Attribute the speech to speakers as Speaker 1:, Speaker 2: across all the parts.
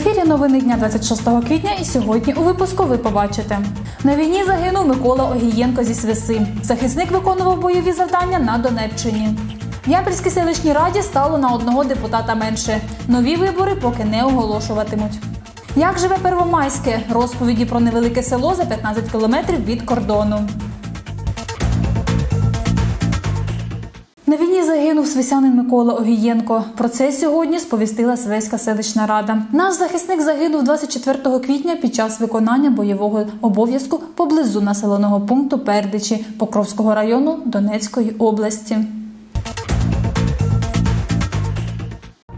Speaker 1: ефірі новини дня 26 квітня і сьогодні у випуску ви побачите. На війні загинув Микола Огієнко зі Свиси. Захисник виконував бойові завдання на Донеччині. В Ямпільській селищній раді стало на одного депутата менше. Нові вибори поки не оголошуватимуть. Як живе Первомайське? Розповіді про невелике село за 15 кілометрів від кордону. На війні загинув свисянин Микола Огієнко. Про це сьогодні сповістила Свеська селищна рада. Наш захисник загинув 24 квітня під час виконання бойового обов'язку поблизу населеного пункту Пердичі Покровського району Донецької області.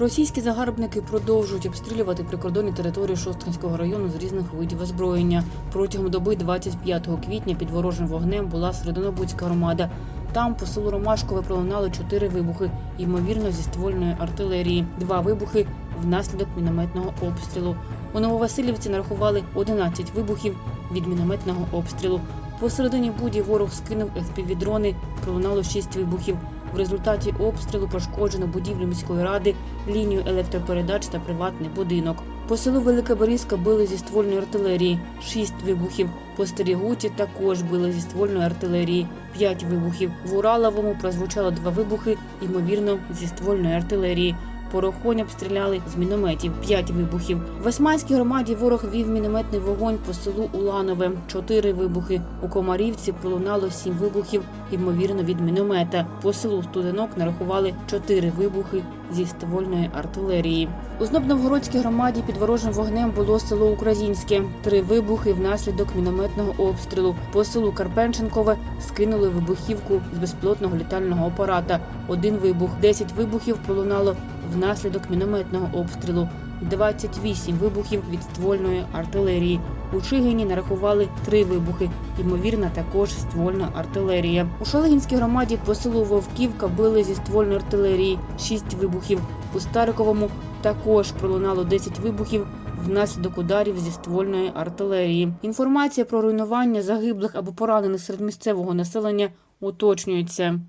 Speaker 2: Російські загарбники продовжують обстрілювати прикордонні території Шосткинського району з різних видів озброєння. Протягом доби 25 квітня під ворожим вогнем була Серединобудська громада. Там по селу Ромашкове пролунали чотири вибухи, ймовірно, зі ствольної артилерії. Два вибухи внаслідок мінометного обстрілу. У Нововасилівці нарахували 11 вибухів від мінометного обстрілу. Посередині буді ворог скинув FPV-дрони, пролунало 6 вибухів. В результаті обстрілу пошкоджено будівлю міської ради, лінію електропередач та приватний будинок. По селу Велика Борізка били зі ствольної артилерії, шість вибухів. По Старігуті також били зі ствольної артилерії, п'ять вибухів. В Ураловому прозвучало два вибухи, ймовірно, зі ствольної артилерії. Порохонь обстріляли з мінометів, п'ять вибухів. В Османській громаді ворог вів мінометний вогонь по селу Уланове, чотири вибухи. У Комарівці пролунало сім вибухів, ймовірно, від міномета. По селу Студенок нарахували чотири вибухи зі ствольної артилерії. У Знобновгородській громаді під ворожим вогнем було село Українське. Три вибухи внаслідок мінометного обстрілу. По селу Карпенченкове скинули вибухівку з безпілотного літального апарата. Один вибух, десять вибухів пролунало внаслідок мінометного обстрілу. 28 вибухів від ствольної артилерії. У Чигині нарахували три вибухи. Ймовірно, також ствольна артилерія. У Шалигінській громаді по селу Вовківка били зі ствольної артилерії. Шість вибухів. У Стариковому також пролунало 10 вибухів внаслідок ударів зі ствольної артилерії. Інформація про руйнування загиблих або поранених серед місцевого населення уточнюється.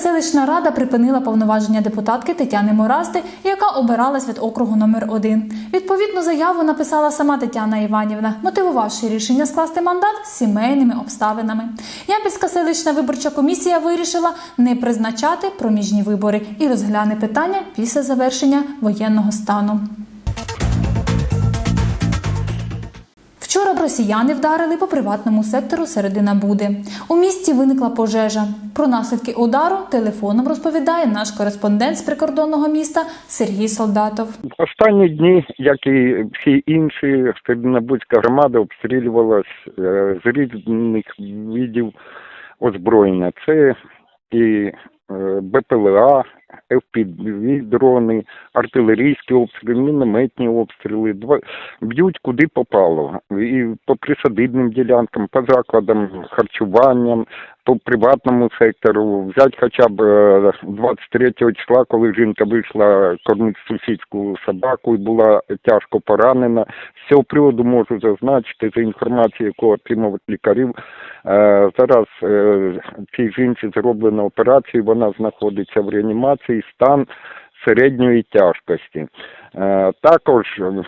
Speaker 1: Селищна рада припинила повноваження депутатки Тетяни Морасти, яка обиралась від округу номер 1 Відповідну заяву написала сама Тетяна Іванівна, мотивувавши рішення скласти мандат сімейними обставинами. Ямпільська селищна виборча комісія вирішила не призначати проміжні вибори і розгляне питання після завершення воєнного стану. Росіяни вдарили по приватному сектору середина Буди. У місті виникла пожежа. Про наслідки удару телефоном розповідає наш кореспондент з прикордонного міста Сергій Солдатов.
Speaker 3: Останні дні, як і всі інші, Серединобудська громада обстрілювалась е, з різних видів озброєння. Це і е, БПЛА, FPV-дрони, артилерійські обстріли, мінометні обстріли. Б'ють куди попало. І по присадибним ділянкам, по закладам харчуванням, по приватному сектору. Взять хоча б е, 23 числа, коли жінка вийшла кормити сусідську собаку і була тяжко поранена. З цього приводу можу зазначити за інформацією, яку отримав лікарів. е, Зараз е, цій жінці зроблено операцію, вона знаходиться в реанімації, стан середньої тяжкості. Е, Також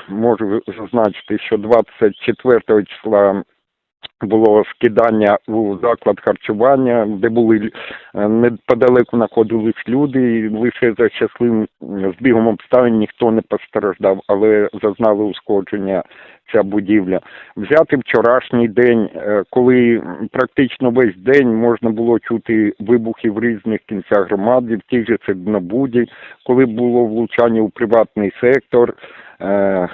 Speaker 3: можу зазначити, що 24 числа було скидання у заклад харчування, де були е, неподалеку знаходились люди, і лише за щасливим збігом обставин ніхто не постраждав, але зазнали ушкодження ця будівля. Взяти вчорашній день, е, коли практично весь день можна було чути вибухи в різних кінцях громади, в тій же Середнобуді, коли було влучання у приватний сектор. Е,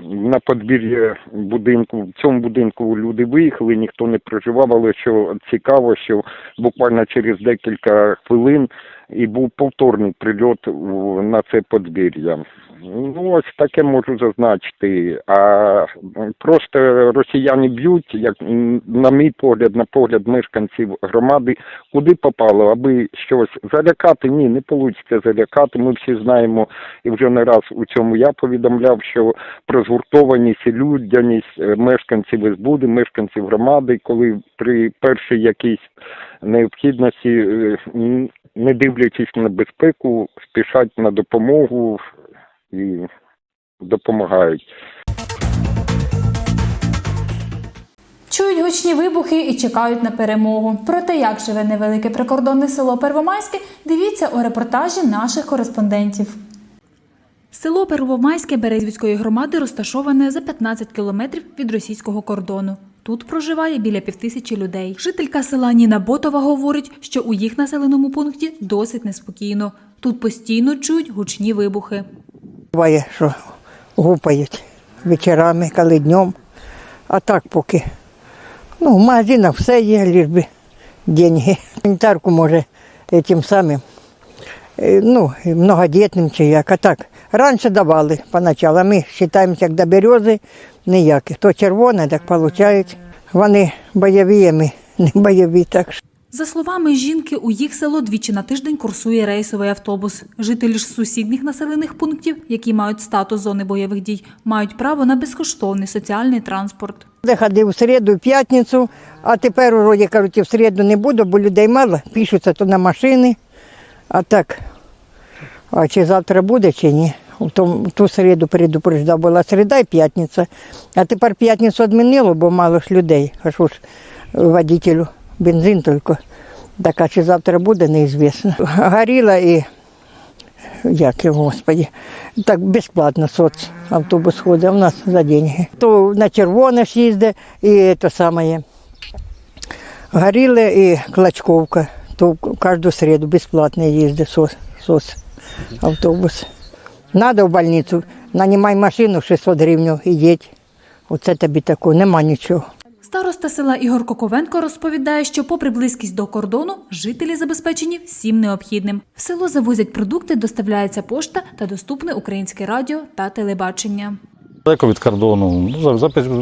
Speaker 3: На подвір'я будинку в цьому будинку люди виїхали, ніхто не проживав, але що цікаво, що буквально через декілька хвилин і був повторний прильот на це подвір'я. Ну, ось таке можу зазначити. А просто росіяни б'ють, як на мій погляд, на погляд мешканців громади, куди попало, аби щось залякати. Ні, не вийде залякати. Ми всі знаємо, і вже не раз у цьому я повідомляв, що про згуртованість і людяність е, мешканців СБУДи, мешканців громади, коли при першій якійсь необхідності, е, не дивлячись на безпеку, спішать на допомогу і допомагають.
Speaker 1: Чують гучні вибухи і чекають на перемогу. Про те, як живе невелике прикордонне село Первомайське, дивіться у репортажі наших кореспондентів. Село Первомайське Березвської громади розташоване за 15 кілометрів від російського кордону. Тут проживає біля півтисячі людей. Жителька села Ніна Ботова говорить, що у їх населеному пункті досить неспокійно. Тут постійно чують гучні вибухи.
Speaker 4: Буває, що гупають вечорами, коли днем. А так поки. Ну, в магазинах все є, би деньги. Гуманітарку може тим самим, е, ну, многодітним чи як. А так, раніше давали поначалу, а ми вважаємося, як до берези ніяких. То червоне, так виходить. Вони бойові, а ми не бойові. Так що.
Speaker 1: За словами жінки, у їх село двічі на тиждень курсує рейсовий автобус. Жителі ж сусідніх населених пунктів, які мають статус зони бойових дій, мають право на безкоштовний соціальний транспорт.
Speaker 4: Я ходив в середу, в п'ятницю, а тепер вроді кажуть, в середу не буду, бо людей мало, пишуться то на машини. А так, а чи завтра буде, чи ні. В ту середу предупреждав, була середа і п'ятниця. А тепер п'ятницю відмінило, бо мало ж людей. А що ж водителю бензин тільки. Так, а чи завтра буде, неізвісно. Горіла і як його, господі, так безплатно соцавтобус ходить, а в нас за деньги. То на червоне їздить і то саме. Горіле і Клачковка, то кожну середу безплатно їздить соц, соц автобус. Надо в больницю, нанімай машину 600 гривень і їдь. Оце тобі такого, нема нічого.
Speaker 1: Староста села Ігор Коковенко розповідає, що попри близькість до кордону, жителі забезпечені всім необхідним. В село завозять продукти, доставляється пошта та доступне українське радіо та телебачення.
Speaker 5: Далеко від кордону, ну,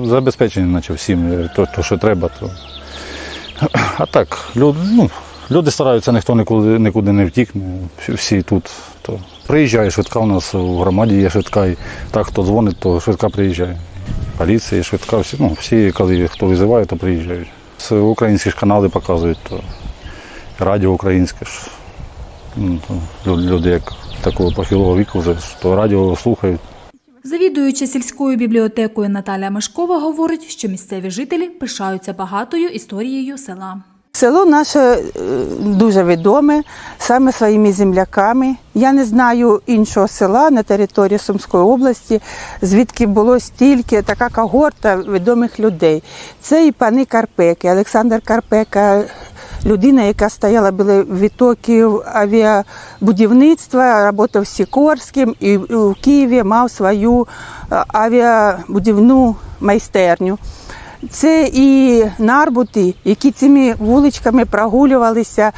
Speaker 5: забезпечені, наче всім, е, то, то що треба. То. А так, люди, ну, люди стараються, ніхто нікуди, нікуди не всі, всі тут. То. Приїжджає швидка, у нас в громаді є швидка, і так, хто дзвонить, то швидка приїжджає. Поліція, швидка, всі, ну, всі, коли хто визиває, то приїжджають. Це українські ж канали показують, то радіо українське ж. Ну, то люди, як такого похилого віку вже, то радіо слухають.
Speaker 1: Завідуюча сільською бібліотекою Наталя Мешкова говорить, що місцеві жителі пишаються багатою історією села.
Speaker 6: Село наше е, дуже відоме саме своїми земляками. Я не знаю іншого села на території Сумської області, звідки було стільки така когорта відомих людей. Це і пани Карпеки, Олександр Карпека, людина, яка стояла біля відтоків авіабудівництва, працював Сікорським і в Києві мав свою е, авіабудівну майстерню. Це і нарбути, які цими вуличками прогулювалися.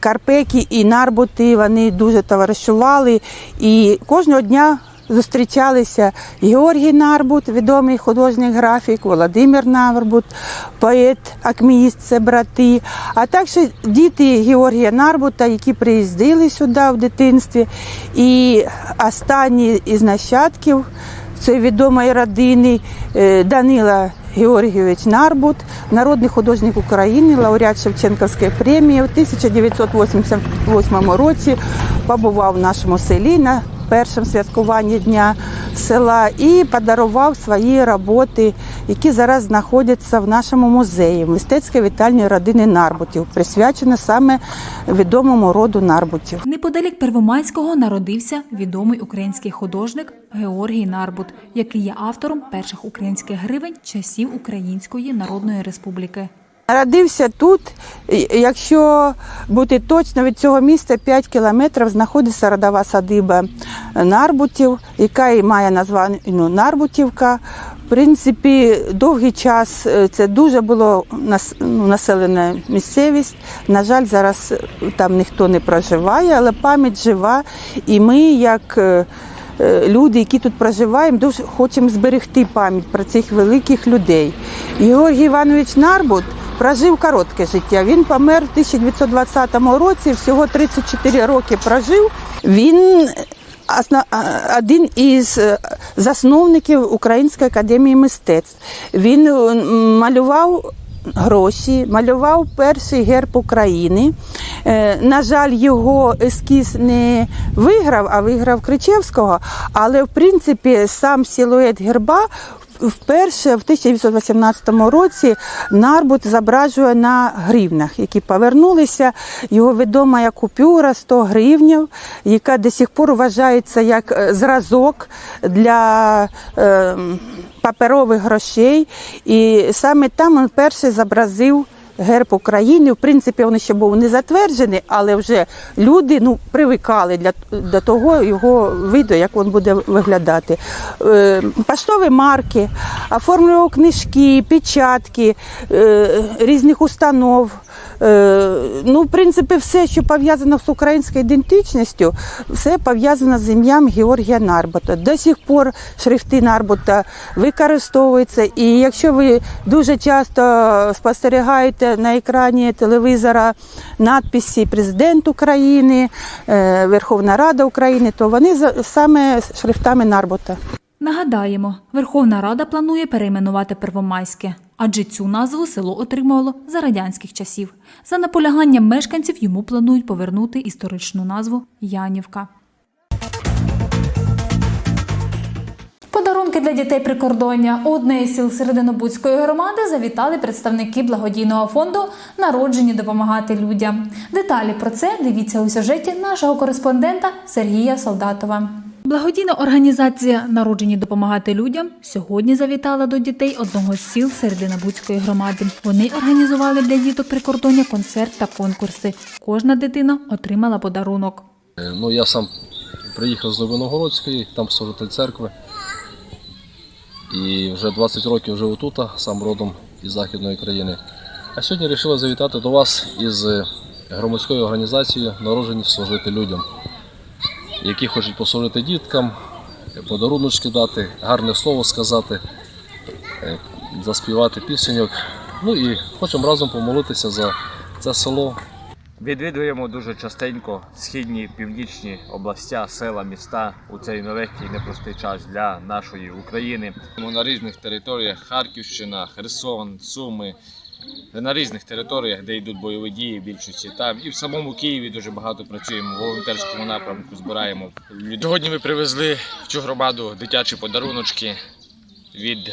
Speaker 6: Карпеки і нарбути вони дуже товаришували. І кожного дня зустрічалися Георгій Нарбут, відомий художник графік, Володимир Нарбут, поет, акмеїст, це брати. А також діти Георгія Нарбута, які приїздили сюди в дитинстві. І останні із нащадків цієї відомої родини е, Данила Георгійович Нарбут, народний художник України, лауреат Шевченківської премії. У 1988 році побував в нашому селі на першому святкуванні Дня села і подарував свої роботи, які зараз знаходяться в нашому музеї мистецької вітальні родини Нарбутів, присвячена саме відомому роду Нарбутів.
Speaker 1: Неподалік Первомайського народився відомий український художник Георгій Нарбут, який є автором перших українських гривень часів Української Народної Республіки.
Speaker 6: Народився тут. Якщо бути точно, від цього міста 5 кілометрів знаходиться родова садиба Нарбутів, яка і має названня Нарбутівка. В принципі, довгий час е, це дуже було ну, населена місцевість. На жаль, зараз там ніхто не проживає, але пам'ять жива. І ми, як е, е, люди, які тут проживаємо, дуже хочемо зберегти пам'ять про цих великих людей. Георгій Іванович Нарбут прожив коротке життя. Він помер в 1920 році, всього 34 роки прожив. Він один із е, засновників Української академії мистецтв. Він е, малював гроші, малював перший герб України. Е, На жаль, його ескіз не виграв, а виграв Кричевського. Але в принципі сам силует герба вперше в 1918 році Нарбут зображує на гривнах, які повернулися. Його відома купюра 100 гривнів, яка до сих пор вважається як е, зразок для е, паперових грошей. І саме там він перший зобразив герб України. В принципі, він ще був не затверджений, але вже люди ну, привикали для, до того його виду, як він буде виглядати. Е, Поштові марки, оформлював книжки, печатки е, різних установ. Е, Ну, в принципі, все, що пов'язано з українською ідентичністю, все пов'язано з ім'ям Георгія Нарбота. До сих пор шрифти Нарбота використовуються. І якщо ви дуже часто спостерігаєте на екрані телевізора надписи Президент України, е, Верховна Рада України, то вони саме шрифтами Нарбота.
Speaker 1: Нагадаємо, Верховна Рада планує перейменувати Первомайське, адже цю назву село отримувало за радянських часів. За наполяганням мешканців йому планують повернути історичну назву Янівка. Подарунки для дітей прикордоння одне із сіл Серединобудської громади завітали представники благодійного фонду Народжені допомагати людям. Деталі про це дивіться у сюжеті нашого кореспондента Сергія Солдатова. Благодійна організація Народжені допомагати людям сьогодні завітала до дітей одного з сіл Серединобудської громади. Вони організували для діток прикордоння концерт та конкурси. Кожна дитина отримала подарунок.
Speaker 7: Е, Ну, я сам приїхав з Новиногородської, там служитель церкви. І вже 20 років живу тут, сам родом із Західної країни. А сьогодні вирішили завітати до вас із е, громадською організацією Народжені служити людям, які хочуть послужити діткам, е, подаруночки дати, гарне слово сказати, е, заспівати пісеньок. Ну і хочемо разом помолитися за це село,
Speaker 8: Відвідуємо дуже частенько східні північні областя, села, міста у цей нелегкий непростий час для нашої України.
Speaker 9: На різних територіях Харківщина, Херсон, Суми. На різних територіях, де йдуть бойові дії, більшості там і в самому Києві дуже багато працюємо в волонтерському напрямку. Збираємо. Сьогодні ми привезли в цю громаду дитячі подаруночки від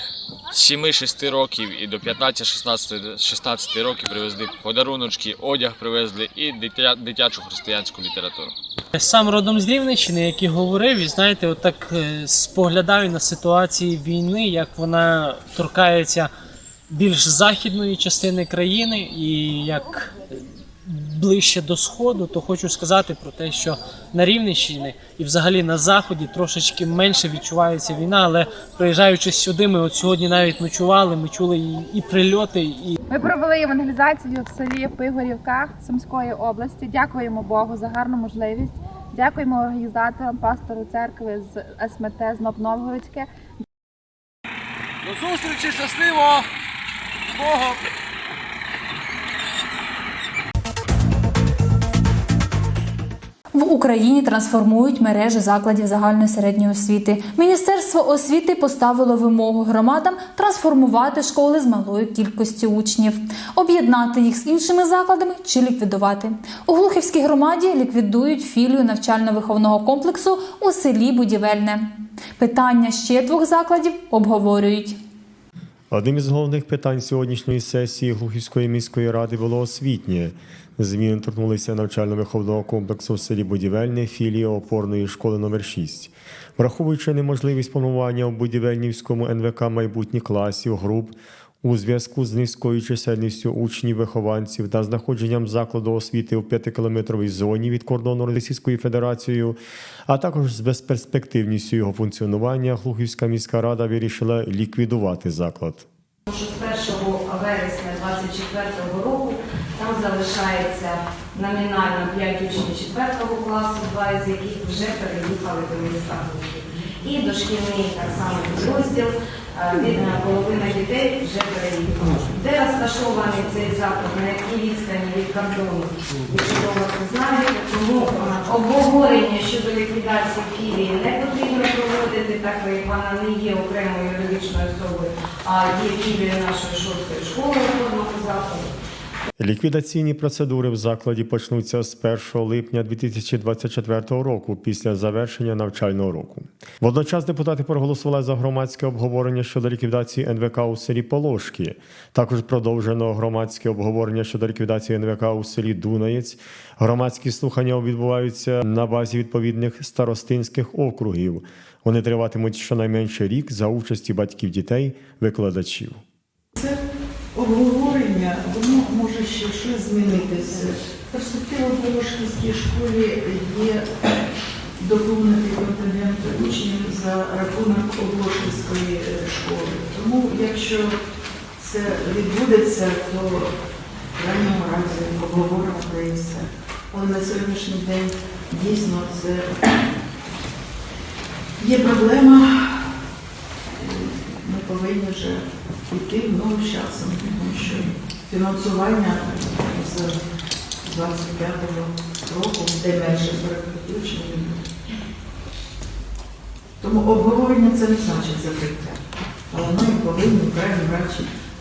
Speaker 9: 7-6 років і до 15-16 16 років привезли подаруночки, одяг привезли і дитя, дитячу християнську літературу.
Speaker 10: Сам родом з Рівненщини, як і говорив, і знаєте, отак е, споглядаю на ситуації війни, як вона торкається більш західної частини країни і як ближче до сходу, то хочу сказати про те, що на Рівненщині і взагалі на заході трошечки менше відчувається війна, але приїжджаючи сюди, ми от сьогодні навіть ночували, ми чули і, і прильоти, і
Speaker 11: Ми провели евангелізацію в селі Пигорівках Сумської області. Дякуємо Богу за гарну можливість. Дякуємо організаторам, пастору церкви з СМТ з Новновгородське.
Speaker 9: До зустрічі, щасливо! Богом!
Speaker 1: В Україні трансформують мережі закладів загальної середньої освіти. Міністерство освіти поставило вимогу громадам трансформувати школи з малої кількості учнів, об'єднати їх з іншими закладами чи ліквідувати. У Глухівській громаді ліквідують філію навчально-виховного комплексу у селі Будівельне. Питання ще двох закладів обговорюють.
Speaker 12: Одним із головних питань сьогоднішньої сесії Глухівської міської ради було освітнє. Зміни торкнулися навчально-виховного комплексу в селі Будівельне філії опорної школи номер 6 Враховуючи неможливість планування у будівельнівському НВК майбутніх класів, груп у зв'язку з низькою чисельністю учнів, вихованців та знаходженням закладу освіти у п'ятикілометровій зоні від кордону Російською Федерацією, а також з безперспективністю його функціонування, Глухівська міська рада вирішила ліквідувати заклад.
Speaker 13: що з 1 вересня 2024 року там залишається номінально 5 учнів 4 класу, два із яких вже переїхали до міста. І дошкільний так само підрозділ а, половина дітей вже переїхала. Де розташований цей заклад, на якій відстані від кордону? Ви чудово це знаєте, тому обговорення щодо ліквідації філії не потрібно проводити, так як вона не є окремою юридичною особою, а є філією нашої шостої школи водного закладу.
Speaker 12: Ліквідаційні процедури в закладі почнуться з 1 липня 2024 року після завершення навчального року. Водночас депутати проголосували за громадське обговорення щодо ліквідації НВК у селі Полошки. Також продовжено громадське обговорення щодо ліквідації НВК у селі Дунаєць. Громадські слухання відбуваються на базі відповідних старостинських округів. Вони триватимуть щонайменше рік за участі батьків дітей, викладачів.
Speaker 14: обговорення, воно може змінитися. Перспектива в Волошківській школі є доповнити контингент учнів за рахунок Волошківської школи. Тому якщо це відбудеться, то в крайньому разі обговоримо про і все. Але на сьогоднішній день дійсно це є проблема. Ми повинні вже йти в новим часом, тому що фінансування з 25-го року, де менше 40 учнів. Тому обговорення це не значить закриття. Але ми повинні в крайній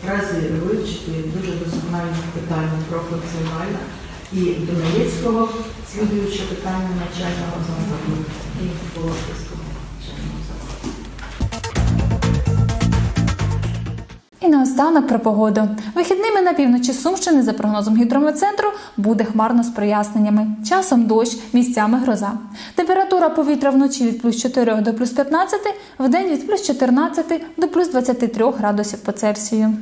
Speaker 14: разі, вивчити дуже доскональне питання про функціональне і Дунаєцького, слідуюче питання навчального закладу і Волошківського
Speaker 1: наостанок про погоду. Вихідними на півночі Сумщини, за прогнозом гідрометцентру, буде хмарно з проясненнями. Часом дощ, місцями гроза. Температура повітря вночі від плюс 4 до плюс 15, вдень від плюс 14 до плюс 23 градусів по Цельсію.